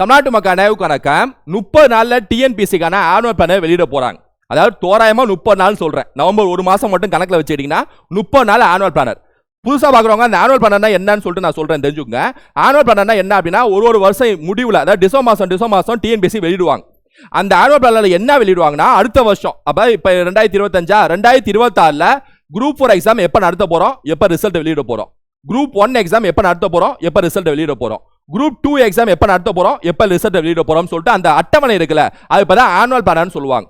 தமிழ்நாட்டு மக்கள் அனைவருக்கான கேம் முப்பது நாளில் டிஎன்பிசிக்கான ஆனுவல் பிளானை வெளியிட போகிறாங்க அதாவது தோராயமாக முப்பது நாள் சொல்கிறேன் நவம்பர் ஒரு மாதம் மட்டும் கணக்கில் வச்சுக்கிட்டிங்கன்னா முப்பது நாள் ஆனுவல் பிளானர் புதுசாக பார்க்குறவங்க அந்த ஆனுவல் பிளானர்னா என்னன்னு சொல்லிட்டு நான் சொல்கிறேன் தெரிஞ்சுக்கங்க. ஆனுவல் பிளானர்னா என்ன அப்படின்னா ஒரு ஒரு வருஷம் முடிவில் அதாவது டிசம்பர் மாதம் டிசம்பர் மாதம் டிஎன்பிசி வெளியிடுவாங்க. அந்த ஆனுவல் பிளானில் என்ன வெளியிடுவாங்கன்னா அடுத்த வருஷம் அப்போ இப்போ ரெண்டாயிரத்தி இருபத்தஞ்சா ரெண்டாயிரத்தி இருபத்தாறுல குரூப் ஃபோர் எக்ஸாம் எப்போ நடத்த போகிறோம் எப்போ ரிசல்ட் வெளியிட போகிறோம் குரூப் ஒன் எக்ஸாம் எப்போ நடத்த போகிறோம் எப்போ ரிசல்ட் வெளியிட போகிறோம் குரூப் டூ எக்ஸாம் எப்போ நடத்த போகிறோம் எப்போ ரிசல்ட் வெளியிட போகிறோம்னு சொல்லிட்டு அந்த அட்டவணை இருக்குல்ல அது இப்போ தான் ஆனுவல் பிளான் சொல்லுவாங்க.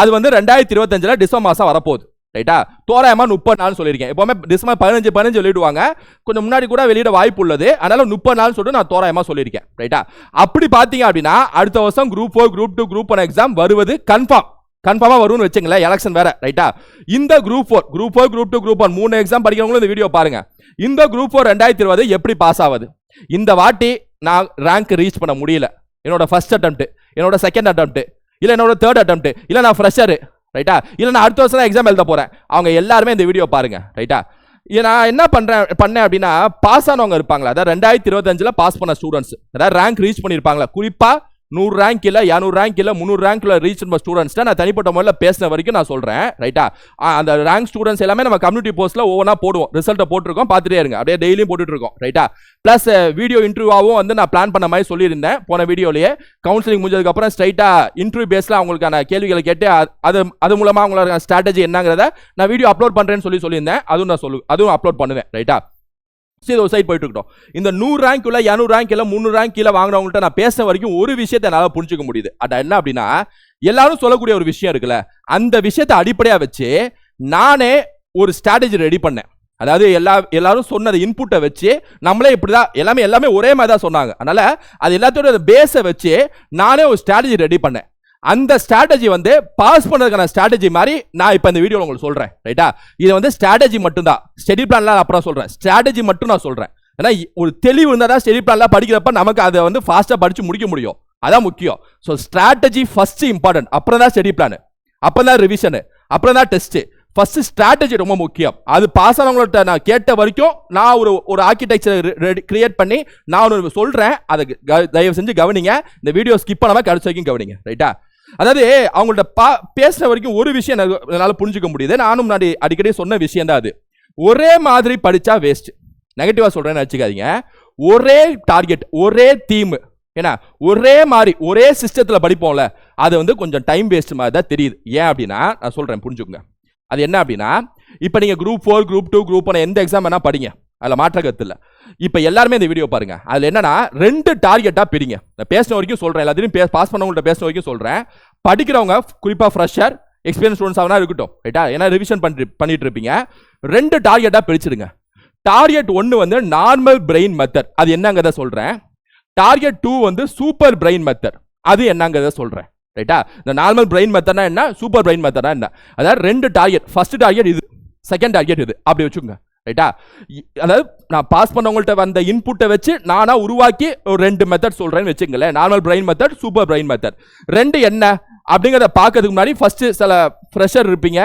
அது வந்து ரெண்டாயிரத்தி இருபத்தஞ்சில் டிசம்பர் மாதம் வரப்போகுது. ரைட்டா தோராயமா முப்பது நாள் சொல்லியிருக்கேன். எப்பவுமே டிசம்பர் பதினஞ்சு பதினஞ்சு வெளியிடுவாங்க கொஞ்சம் முன்னாடி கூட வெளியிட வாய்ப்பு உள்ளது. அதனால முப்பது நாள் சொல்லிட்டு நான் தோராயமா சொல்லியிருக்கேன். ரைட்டா அப்படி பார்த்தீங்க அப்படின்னா அடுத்த வருஷம் group four group two group one exam வருவது கன்ஃபார்ம் கன்ஃபார்மாக வரும்னு வச்சுங்களேன் எலெக்ஷன் வேற ரைட்டா? இந்த group four group four group two group one மூணு எக்ஸாம் படிக்கிறவங்களும் இந்த வீடியோ பாருங்க. இந்த குரூப் ஃபோர் ரெண்டாயிரத்தி இருபது எப்படி பாஸ் ஆகுது? இந்த வாட்டி நான் ரேங்க் ரீச் பண்ண முடியல. என்னோட ஃபர்ஸ்ட் அட்டம்ப்ட் என்னோட செகண்ட் அட்டம்ப்ட் இல்லை என்னோட தேர்ட் அட்டம்ப்ட் இல்லை நான் ஃப்ரெஷரு ரைட்டா? இல்லை நான் அடுத்த வருஷம் தான் எக்ஸாம் எழுத போகிறேன் அவங்க எல்லாருமே இந்த வீடியோ பாருங்க ரைட்டா? இது நான் என்ன பண்ணுறேன் பண்ணேன் அப்படின்னா பாஸ் ஆனவங்க இருப்பாங்களா? அதாவது ரெண்டாயிரத்தி இருபத்தஞ்சில் பாஸ் பண்ண ஸ்டூடெண்ட்ஸ் அதாவது ரேங்க் ரீச் பண்ணியிருப்பாங்களா? குறிப்பாக நூறு ரேங்க் இல்லை இரநூறு ரேங்க் இல்லை முந்நூறு ரேங்க்கில் ரீச் பண்ண ஸ்டூடெண்ட்ஸ் நான் தனிப்பட்ட முறையில் பேசின வரைக்கும் நான் சொல்கிறேன் ரைட்டா அந்த ரேங்க் ஸ்டூடெண்ட்ஸ் எல்லாமே நம்ம கம்யூனிட்டி போஸ்ட்டில் ஒவ்வொன்றா போடுவோம். ரிசல்ட்டை போட்டிருக்கோம் பார்த்துட்டே இருங்க. அப்படியே டெய்லியும் போட்டுட்ருக்கோம் ரைட்டா ப்ளஸ் வீடியோ இன்டர்வியூவாகவும் வந்து நான் பிளான் பண்ண மாதிரி சொல்லியிருந்தேன் போன வீடியோலேயே கவுன்சிலிங் முடிஞ்சதுக்கப்புறம் ஸ்ட்ரைட்டாக இன்டர்வியூ பேஸில் அவங்களுக்கான கேள்விகளை கேட்டு அது அது மூலமாக அவங்களோட ஸ்ட்ராட்டஜி என்னங்கிறத நான் வீடியோ அப்லோட் பண்ணுறேன்னு சொல்லி சொல்லியிருந்தேன். அதுவும் நான் சொல்லு அதுவும் அப்லோட் பண்ணுவேன். ரைட்டா சரி ஒரு சைட் போயிட்டு இருக்கட்டும் இந்த நூறு ரேங்க் உள்ள இரநூறு ரேங்க் இல்லை முந்நூறு ரேங்க் கீழே வாங்குறவங்கள்ட்ட நான் பேச வரைக்கும் ஒரு விஷயத்தை என்னால் புரிஞ்சுக்க முடியுது. அது என்ன அப்படின்னா எல்லாரும் சொல்லக்கூடிய ஒரு விஷயம் இருக்குல்ல அந்த விஷயத்தை அடிப்படையாக வச்சு நானே ஒரு ஸ்ட்ராட்டஜி ரெடி பண்ணேன். அதாவது எல்லா எல்லாரும் சொன்னது இன்புட்டை வச்சு நம்மளே இப்படி தான் எல்லாமே எல்லாமே ஒரே மாதிரி தான் சொன்னாங்க. அதனால் அது எல்லாத்தோட பேஸை வச்சு நானே ஒரு ஸ்ட்ராட்டஜி ரெடி பண்ணேன். அந்த ஸ்ட்ராட்டஜி வந்து பாஸ் பண்ணதுக்கான ஸ்ட்ராட்டஜி மாதிரி நான் இப்போ இந்த வீடியோவில் உங்களுக்கு சொல்கிறேன் ரைட்டா இது வந்து ஸ்ட்ராட்டஜி மட்டும்தான். ஸ்டடி பிளான்லாம் அப்புறம் சொல்கிறேன் ஸ்ட்ராட்டஜி மட்டும் நான் சொல்கிறேன் ஏன்னா ஒரு தெளிவு இருந்தால் தான் ஸ்டடி பிளான்லாம் படிக்கிறப்ப நமக்கு அதை வந்து ஃபாஸ்ட்டாக படித்து முடிக்க முடியும். அதான் முக்கியம். ஸோ ஸ்ட்ராட்டஜி ஃபஸ்ட்டு இம்பார்ட்டன்ட் அப்புறம் தான் ஸ்டடி பிளான் அப்புறம் தான் ரிவிஷனு அப்புறம் தான் டெஸ்ட்டு ஃபஸ்ட்டு ஸ்ட்ராட்டஜி ரொம்ப முக்கியம். அது பாஸ் ஆனவங்கள்ட்ட நான் கேட்ட வரைக்கும் நான் ஒரு ஒரு ஆர்கிடெக்சர் கிரியேட் பண்ணி நான் ஒன்று சொல்கிறேன் அதை க- தயவு செஞ்சு கவனிங்க. இந்த வீடியோ ஸ்கிப் பண்ணாமல் கடைசி வரைக்கும் கவனிங்க. ரைட்டா அதாவது அவங்கள்ட்ட பா பேசுகிற வரைக்கும் ஒரு விஷயம் என்னால் என்னால புரிஞ்சுக்க முடியுது. நானும் முன்னாடி அடிக்கடி சொன்ன விஷயம் தான் அது. ஒரே மாதிரி படித்தா வேஸ்ட் நெகட்டிவாக சொல்கிறேன்னு வச்சுக்காதீங்க ஒரே டார்கெட் ஒரே தீம் ஏன்னா ஒரே மாதிரி ஒரே சிஸ்டத்தில் படிப்போம்ல அது வந்து கொஞ்சம் டைம் வேஸ்ட் மாதிரி தான் தெரியுது. ஏன் அப்படின்னா நான் சொல்கிறேன் புரிஞ்சுக்கோங்க. அது என்ன அப்படின்னா இப்போ நீங்கள் group four group two group one எந்த எக்ஸாம் வேணால் படிங்க. அதில் மாற்ற கருத்து இல்லை. இப்போ எல்லாருமே இந்த வீடியோ பாருங்க. அதில் என்னன்னா ரெண்டு டார்கெட்டாக பிரிங்க. நான் பேசின வரைக்கும் சொல்கிறேன் எல்லாத்தையும் பே பாஸ் பண்ணவங்கள்ட்ட பேசின வரைக்கும் சொல்கிறேன் படிக்கிறவங்க குறிப்பாக ஃப்ரெஷர் எக்ஸ்பீரியன்ஸ் ஸ்டூடெண்ட்ஸாக ஆகுனா இருக்கட்டும். ரைட்டா? ஏன்னா ரிவிஷன் பண்ணி பண்ணிட்டு இருப்பீங்க ரெண்டு டார்கெட்டாக பிரிச்சிடுங்க. டார்கெட் ஒன்று வந்து நார்மல் பிரெயின் மெத்தட் அது என்னங்கிறத சொல்கிறேன் டார்கெட் டூ வந்து சூப்பர் பிரெயின் மெத்தட் அது என்னங்கிறத சொல்கிறேன் ரைட்டா? இந்த நார்மல் பிரெயின் மெத்தட்னா என்ன? சூப்பர் பிரெயின் மெத்தட்னா என்ன? அதாவது ரெண்டு டார்கெட் ஃபர்ஸ்ட் டார்கெட் இது செகண்ட் டார்கெட் இது. அப்படி வச்சுக்கோங்க. ரைட்டா அதாவது நான் பாஸ் பண்ணவங்கள்ட்ட வந்த இன்புட்டை வச்சு நானாக உருவாக்கி ஒரு ரெண்டு மெத்தட் சொல்கிறேன்னு வச்சுங்களேன் normal brain method super brain method ரெண்டு என்ன? அப்படிங்கிறத பார்க்கறதுக்கு முன்னாடி ஃபஸ்ட்டு சில ஃப்ரெஷர் இருப்பீங்க.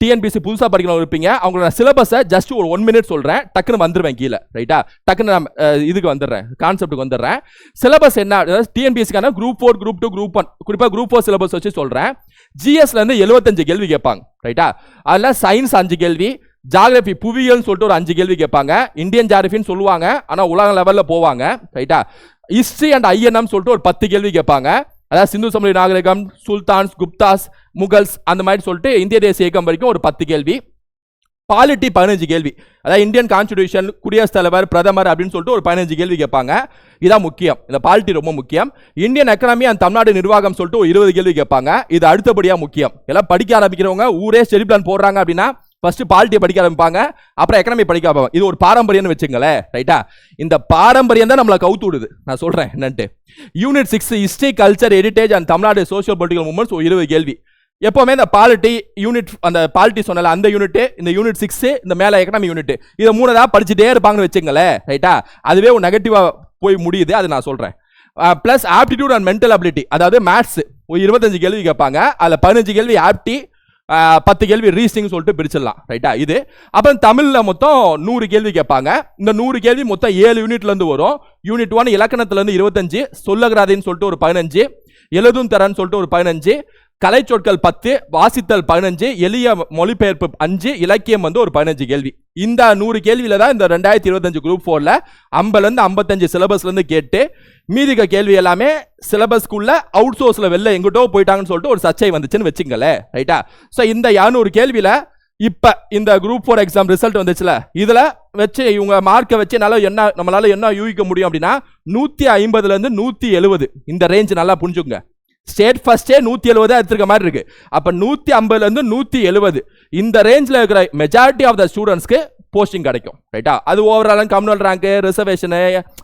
டிஎன்பிசி புதுசாக படிக்கிறவங்க இருப்பீங்க. அவங்களோட சிலபஸை ஜஸ்ட் ஒரு ஒன் மினிட் சொல்கிறேன் டக்குன்னு வந்துடுவேன் கீழே. ரைட்டா டக்குன்னு நான் இதுக்கு வந்துடுறேன். கான்செப்ட்டுக்கு வந்துடுறேன். சிலபஸ் என்ன? டிஎன்பிசிக்கான group four group two group one குறிப்பாக குரூப் ஃபோர் சிலபஸ் வச்சு சொல்கிறேன் ஜிஎஸ்லேருந்து எழுபத்தஞ்சு கேள்வி கேட்பாங்க. ரைட்டா அதில் சயின்ஸ் அஞ்சு கேள்வி ஜாகிரபி புவியியல்னு சொல்லிட்டு ஒரு அஞ்சு கேள்வி கேட்பாங்க. இந்தியன் ஜாகிரபின்னு சொல்லுவாங்க. ஆனால் உலக லெவலில் போவாங்க. ரைட்டா ஹிஸ்ட்ரி அண்ட் ஐஎன்எம் சொல்லிட்டு ஒரு பத்து கேள்வி கேட்பாங்க. அதாவது சிந்து சமவெளி நாகரிகம் சுல்தான்ஸ் குப்தாஸ் முகல்ஸ் அந்த மாதிரி சொல்லிட்டு இந்திய தேசிய இயக்கம் வரைக்கும் ஒரு பத்து கேள்வி. பாலிட்டி பதினஞ்சு கேள்வி. அதாவது இந்தியன் கான்ஸ்டிடியூஷன் குடியரசுத் தலைவர் பிரதமர் அப்படின்னு சொல்லிட்டு ஒரு பதினஞ்சு கேள்வி கேட்பாங்க. இதான் முக்கியம். இந்த பாலிட்டி ரொம்ப முக்கியம். இந்தியன் எக்கனாமி அண்ட் தமிழ்நாடு நிர்வாகம் சொல்லிட்டு ஒரு இருபது கேள்வி கேட்பாங்க. இது அடுத்தபடியாக முக்கியம். எல்லாம் படிக்க ஆரம்பிக்கிறவங்க ஊரே ஸ்டெடி பிளான் போடுறாங்க அப்படின்னா ஃபர்ஸ்ட் பாலிட்டியை படிக்க ஆரம்பிப்பாங்க. அப்புறம் எக்கனாமி படிக்க ஆரம்பிப்பாங்க. இது ஒரு பாரம்பரியம்னு வச்சுங்களேன் ரைட்டா இந்த பாரம்பரியம் தான் நம்மளை கவுத்து விடுது. நான் சொல்கிறேன் என்னன்ட்டு. Unit six history culture heritage and Tamil Nadu social political movements ஒரு இருபது கேள்வி. எப்போவுமே இந்த பாலிட்டி யூனிட் அந்த பாலிட்டி சொன்னல அந்த யூனிட்டு இந்த யூனிட் சிக்ஸு இந்த மேலே எக்கனாமி யூனிட் இதை மூணு தான் படிச்சுட்டே இருப்பாங்கன்னு வச்சுங்களேன் ரைட்டா அதுவே ஒரு நெகட்டிவாக போய் முடியுது. அது நான் சொல்கிறேன் plus aptitude and mental ability அதாவது மேத்ஸ் ஒரு இருபத்தஞ்சு கேள்வி கேட்பாங்க. அதில் பதினஞ்சு கேள்வி ஆப்டி பத்து கேள்வி ரீசிங் சொல்லிட்டு பிரிச்சிடலாம். ரைட்டா இது. அப்புறம் தமிழில் மொத்தம் நூறு கேள்வி கேட்பாங்க. இந்த நூறு கேள்வி மொத்தம் ஏழு யூனிட்லேருந்து வரும். யூனிட் ஒன் இலக்கணத்துலேருந்து இருபத்தஞ்சு சொல்லகராதின்னு சொல்லிட்டு ஒரு பதினஞ்சு எழுதும் தரன்னு சொல்லிட்டு ஒரு பதினஞ்சு கலைச்சொற்கள் பத்து வாசித்தல் பதினஞ்சு எளிய மொழிபெயர்ப்பு அஞ்சு இலக்கியம் வந்து ஒரு பதினஞ்சு கேள்வி. இந்த நூறு கேள்வியில தான் இந்த ரெண்டாயிரத்தி இருபத்தஞ்சு குரூப் ஃபோர்ல ஐம்பதுலேருந்து ஐம்பத்தஞ்சு சிலபஸ்லேருந்து கேட்டு மீதிக்க கேள்வி எல்லாமே சிலபஸ்க்குள்ள அவுட் சோர்ஸில் வெளில எங்கிட்டோ போயிட்டாங்கன்னு சொல்லிட்டு ஒரு சர்ச்சை வந்துச்சுன்னு வச்சுங்களேன் ரைட்டா ஸோ இந்த இரநூறு கேள்வியில் இப்போ இந்த குரூப் ஃபோர் எக்ஸாம் ரிசல்ட் வந்துச்சுல இதில் வச்சு இவங்க மார்க்கை வச்சு என்னால் என்ன நம்மளால் என்ன யூகிக்க முடியும் அப்படின்னா நூற்றி ஐம்பதுலேருந்து நூற்றி எழுபது இந்த ரேஞ்ச் நல்லா புரிஞ்சுங்க ஸ்டேட் ஃபஸ்ட்டே நூற்றி எழுபது எடுத்துருக்க மாதிரி இருக்கு. அப்போ நூற்றி ஐம்பதுலேருந்து நூற்றி எழுபது இந்த ரேஞ்சில் இருக்கிற மெஜாரிட்டி ஆஃப் த ஸ்டூடெண்ட்ஸ்க்கு போஸ்டிங் கிடைக்கும் ரைட்டா அது ஓவராலும் கம்யூனல் ரேங்க்கு ரிசர்வேஷனு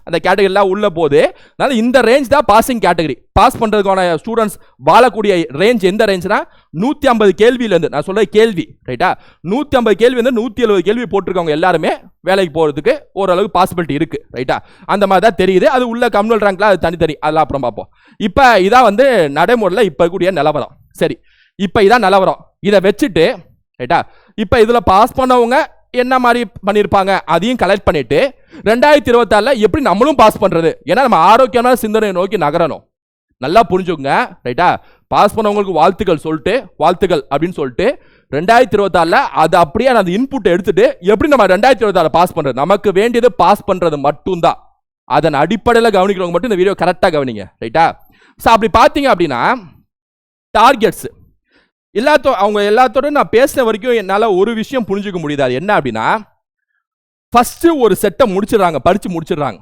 அந்த கேட்டகரிலாம் உள்ள போது அதனால இந்த ரேஞ்ச் தான் பாசிங் கேட்டகரி பாஸ் பண்ணுறதுக்கான ஸ்டூடெண்ட்ஸ் வாழக்கூடிய ரேஞ்ச் எந்த ரேஞ்ச்னா நூற்றி ஐம்பது கேள்வியிலேருந்து நான் சொல்கிற கேள்வி ரைட்டா நூற்றி ஐம்பது கேள்வி வந்து நூற்றி எழுபது கேள்வி போட்டிருக்கவங்க எல்லாருமே வேலைக்கு போகிறதுக்கு ஓரளவுக்கு பாசிபிலிட்டி இருக்குது ரைட்டா அந்த மாதிரி தான் தெரியுது. அது உள்ள கம்யூனல் ரேங்க்லாம் அது தனித்தனி. அதெல்லாம் அப்புறம் பார்ப்போம். இப்போ இதான் வந்து நடைமுறையில் இப்போ கூடிய நிலவரம். சரி இப்போ இதான் நிலவரம். இதை வச்சுட்டு ரைட்டா இப்போ இதில் பாஸ் பண்ணவங்க என்ன மாதிரி பண்ணியிருப்பாங்க அதையும் கலெக்ட் பண்ணிட்டு ரெண்டாயிரத்தி இருபத்தாறில் எப்படி நம்மளும் பாஸ் பண்ணுறது ஏன்னா நம்ம ஆரோக்கியமான சிந்தனை நோக்கி நகரணும். நல்லா புரிஞ்சுக்கோங்க ரைட்டா பாஸ் பண்ணவங்களுக்கு வாழ்த்துக்கள் சொல்லிட்டு வாழ்த்துக்கள் அப்படின்னு சொல்லிட்டு ரெண்டாயிரத்தி இருபத்தாறில் அது அப்படியே அந்த இன்புட் எடுத்துட்டு எப்படி நம்ம ரெண்டாயிரத்தி இருபத்தாறு பாஸ் பண்ணுறது நமக்கு வேண்டியது பாஸ் பண்ணுறது மட்டும்தான். அதன் அடிப்படையில் கவனிக்கிறவங்க மட்டும் இந்த வீடியோ கரெக்டாக கவனிங்க ரைட்டா ஸோ அப்படி பார்த்தீங்க அப்படின்னா டார்கெட்ஸ் எல்லாத்தோ அவங்க எல்லாத்தோட நான் பேசின வரைக்கும் என்னால் ஒரு விஷயம் புரிஞ்சுக்க முடியுது. அது என்ன அப்படின்னா ஃபஸ்ட்டு ஒரு செட்டை முடிச்சிடுறாங்க படித்து முடிச்சிடுறாங்க.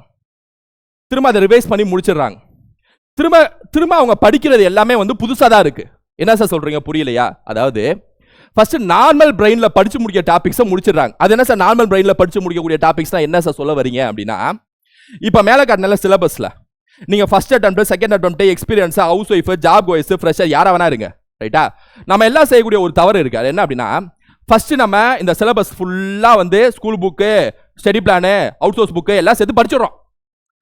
திரும்ப அதை ரிவைஸ் பண்ணி முடிச்சிடுறாங்க. திரும்ப திரும்ப அவங்க படிக்கிறது எல்லாமே வந்து புதுசாக தான் இருக்குது என்ன சார் சொல்கிறீங்க புரியலையா? அதாவது ஃபஸ்ட்டு நார்மல் பிரெயினில் படிச்சு முடிக்க டாபிக்ஸை முடிச்சிடுறாங்க. அது என்ன சார் நார்மல் பிரெயினில் படித்து முடிக்கக்கூடிய டாபிக்ஸ்னா என்ன சார் சொல்ல வரீங்க அப்படின்னா இப்போ மேலே காட்டினால சிலபஸில் நீங்கள் ஃபஸ்ட் அட்டம் செகண்ட் அட்டம் எக்ஸ்பீரியன்ஸாக house wife job wise fresher யாரா வேணா இருங்க. ரைட்டா நம்ம எல்லாம் செய்யக்கூடிய ஒரு தவறு இருக்குது அது என்ன அப்படின்னா ஃபஸ்ட்டு நம்ம இந்த சிலபஸ் ஃபுல்லாக வந்து school book study plan out source book எல்லாம் சேர்த்து படிச்சிடுறோம்.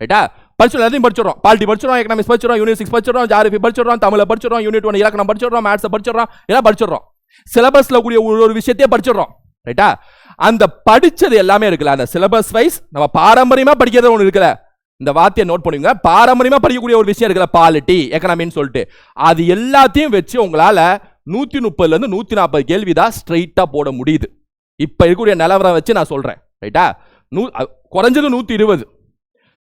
ரைட்டா படிச்சு எல்லாத்தையும் படிச்சிடுறோம். பாலிட்டி படிச்சிடுறோம் எக்கனாமிக்ஸ் படிச்சிடுறோம் யூனிட் சிக்ஸ் படிச்சிடுறோம் ஜாரபி படிச்சிடுறோம் தமிழை படிச்சிடுறோம் யூனிட் ஒன் இலக்கணம் படிச்சிடுறோம் மேத்ஸை படிச்சிடுறோம் எல்லாம் படிச்சிடுறோம். சிலபஸில் கூடிய ஒரு ஒரு விஷயத்தையே படிச்சிடுறோம். ரைட்டா அந்த படித்தது எல்லாமே இருக்குல்ல அந்த சிலபஸ் வைஸ் நம்ம பாரம்பரியமாக படிக்கிறது ஒன்று இருக்குல்ல. இந்த வார்த்தையை நோட் பண்ணுவீங்க பாரம்பரியமாக படிக்கக்கூடிய ஒரு விஷயம் இருக்கிற பாலிட்டி எக்கனாமின்னு சொல்லிட்டு. அது எல்லாத்தையும் வச்சு உங்களால் நூற்றி முப்பதுலேருந்து நூற்றி நாற்பது கேள்வி தான் ஸ்ட்ரைட்டாக போட முடியுது. இப்போ இருக்கக்கூடிய நிலவரம் வச்சு நான் சொல்கிறேன் ரைட்டா நூ குறைஞ்சது நூற்றி இருபது